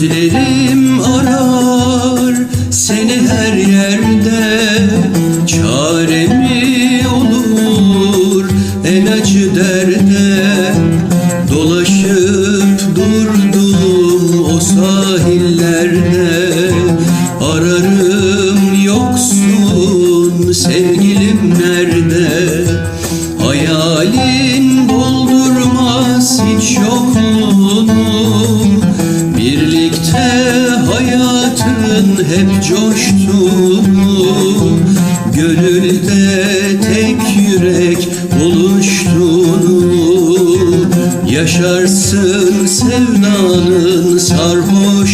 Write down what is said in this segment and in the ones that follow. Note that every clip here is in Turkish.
Gözlerim arar. Seni her yerde Çaremi olur. El acı derde Dolaşıp durdum o sahillerde. Ararım yoksun sevgilim nerede? Hayalin coştuğunu Gönülde tek yürek buluştuğunu Yaşarsın sevdanın sarhoşluğunu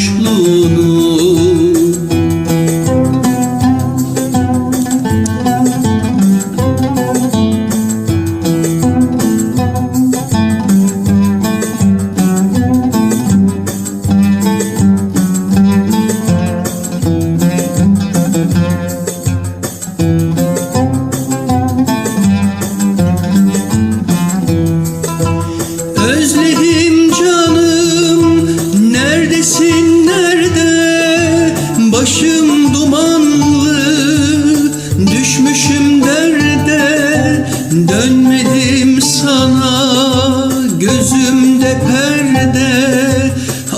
gözümde perde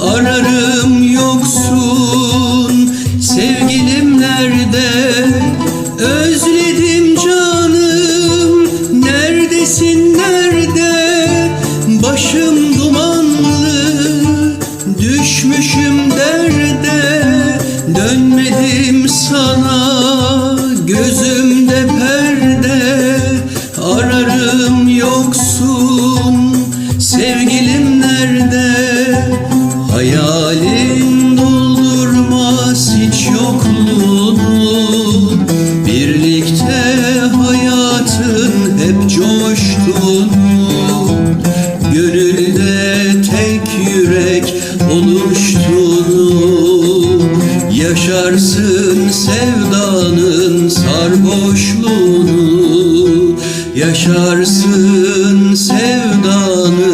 ararım yoksun. Sevgilim nerede? Özledim canım. Neredesin nerede? Başım dumanlı Düşmüşüm derde. Dönmedim sana Birlikte hayatın hep coştuğunu Gönülde tek yürek oluştuğunu Yaşarsın sevdanın sarhoşluğunu. Yaşarsın sevdanın